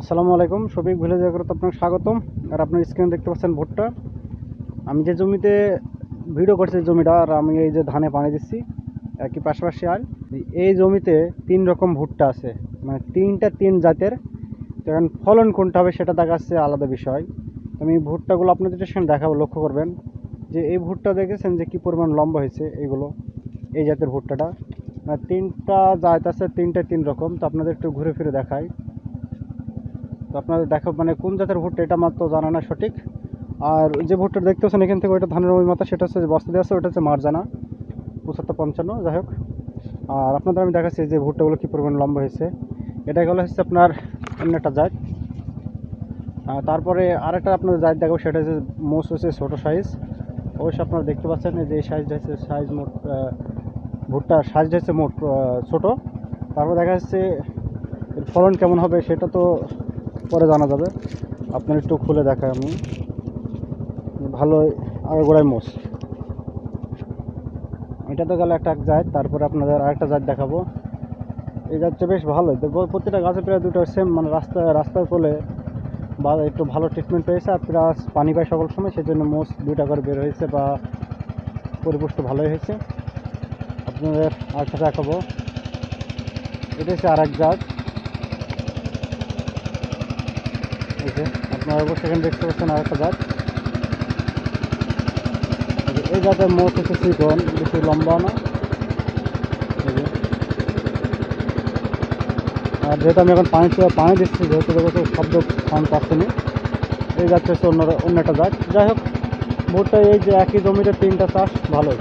আসসালামু আলাইকুম, শফিক ভিলেজ এগ্রোতে আপনাকে স্বাগতম। আর আপনার স্ক্রিনে দেখতে পাচ্ছেন ভুট্টা। আমি যে জমিতে ভিডিও করছি জমিটা, আর আমি এই যে ধানে পানি দিচ্ছি, একই পাশাপাশি আর এই জমিতে তিন রকম ভুট্টা আছে। মানে তিনটা তিন জাতের। তো এখন ফলন কোনটা হবে সেটা দেখাচ্ছে আলাদা বিষয়। আমি ভুট্টাগুলো আপনাদের সেখানে দেখাবো, লক্ষ্য করবেন যে এই ভুট্টা দেখেছেন যে কী পরিমাণ লম্বা হয়েছে এইগুলো এই জাতের ভুট্টাটা। মানে তিনটা জাত আছে, তিনটা তিন রকম। তো আপনাদের একটু ঘুরে ফিরে দেখাই। তো আপনাদের দেখো মানে কোন জাতের ভুট্টা, এটা মাত্র জানা না সঠিক। আর যে ভুট্টা দেখতেছেন এখান থেকে ওইটা ধানের ওই মাথা, সেটা হচ্ছে যে বস্তা দেওয়া আছে ওটা হচ্ছে মারজানা, পঁচাত্তর পঞ্চান্ন, যাই হোক। আর আপনাদের আমি দেখাচ্ছি যে ভুট্টাগুলো কী পরিমাণ লম্বা হয়েছে। এটা গেলো হচ্ছে আপনার অন্য একটা জাত। আর তারপরে আরেকটা আপনার জাত দেখাবো, সেটা হচ্ছে মোস্ট হচ্ছে ছোটো সাইজ অবশ্যই আপনারা দেখতে পাচ্ছেন যে এই সাইজটা হচ্ছে সাইজ মোট ভুট্টার সাইজটা হচ্ছে মোট ছোটো। তারপর দেখা যাচ্ছে এর ফলন কেমন হবে, সেটা তো পরে জানা যাবে। আপনার একটু খুলে দেখাই আমি। ভালো আগাগোড়ায় মোষ। এটা তো গেল একটা জাত, তারপরে আপনাদের আরেকটা জাত দেখাবো। এই জাতটা বেশ ভালো দেখব প্রত্যেকটা গাছে প্রায় দুটো সেম মানে রাস্তায় রাস্তায় কোলে বা একটু ভালো ট্রিটমেন্ট পেয়েছে আর প্লাস পানি পায় সকল সময় সেই জন্য মোষ দুইটা করে বের হয়েছে বা পরিপুষ্ট ভালোই হয়েছে। আপনাদের আরেকটা দেখাবো। এটা হচ্ছে আর এক জাত। এই যে আপনারা অবশ্যই এখানে দেখতে পাচ্ছেন আর একটা জাত। এই জাতের মোট হচ্ছে চিকন বেশি লম্বা না আর যেহেতু আমি এখন পানি পানি দিচ্ছি, যেহেতু দেখো শব্দ সাউন্ড পাচ্ছি না, এই জাতটা হচ্ছে অন্য অন্য একটা জাত। যাই হোক ভুট্টা এই যে একই জমিতে তিনটা চাষ, ভালোই।